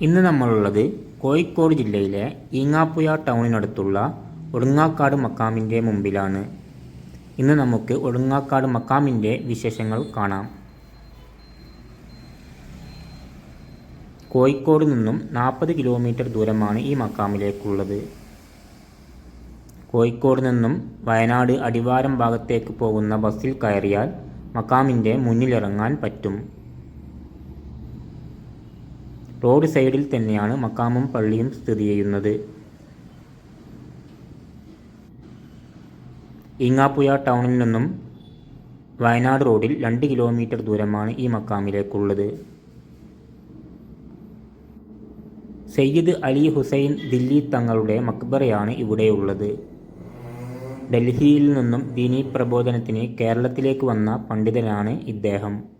ഇന്ന് നമ്മളുള്ളത് കോഴിക്കോട് ജില്ലയിലെ ഈങ്ങാപ്പുഴ ടൗണിനടുത്തുള്ള ഒടുങ്ങാക്കാട് മക്കാമിന്റെ മുമ്പിലാണ്. ഇന്ന് നമുക്ക് ഒടുങ്ങാക്കാട് മക്കാമിന്റെ വിശേഷങ്ങൾ കാണാം. കോഴിക്കോട് നിന്നും നാൽപ്പത് കിലോമീറ്റർ ദൂരമാണ് ഈ മക്കാമിലേക്കുള്ളത്. കോഴിക്കോട് നിന്നും വയനാട് അടിവാരം ഭാഗത്തേക്ക് പോകുന്ന ബസ്സിൽ കയറിയാൽ മക്കാമിന്റെ മുന്നിലിറങ്ങാൻ പറ്റും. റോഡ് സൈഡിൽ തന്നെയാണ് മക്കാമും പള്ളിയും സ്ഥിതി ചെയ്യുന്നത്. ഈങ്ങാപ്പുഴ ടൗണിൽ നിന്നും വയനാട് റോഡിൽ രണ്ട് കിലോമീറ്റർ ദൂരമാണ് ഈ മക്കാമിലേക്കുള്ളത്. സയ്യിദ് അലി ഹുസൈൻ ദില്ലി തങ്ങളുടെ മക്ബറയാണ് ഇവിടെയുള്ളത്. ഡൽഹിയിൽ നിന്നും ദീനീ പ്രബോധനത്തിന് കേരളത്തിലേക്ക് വന്ന പണ്ഡിതനാണ് ഇദ്ദേഹം.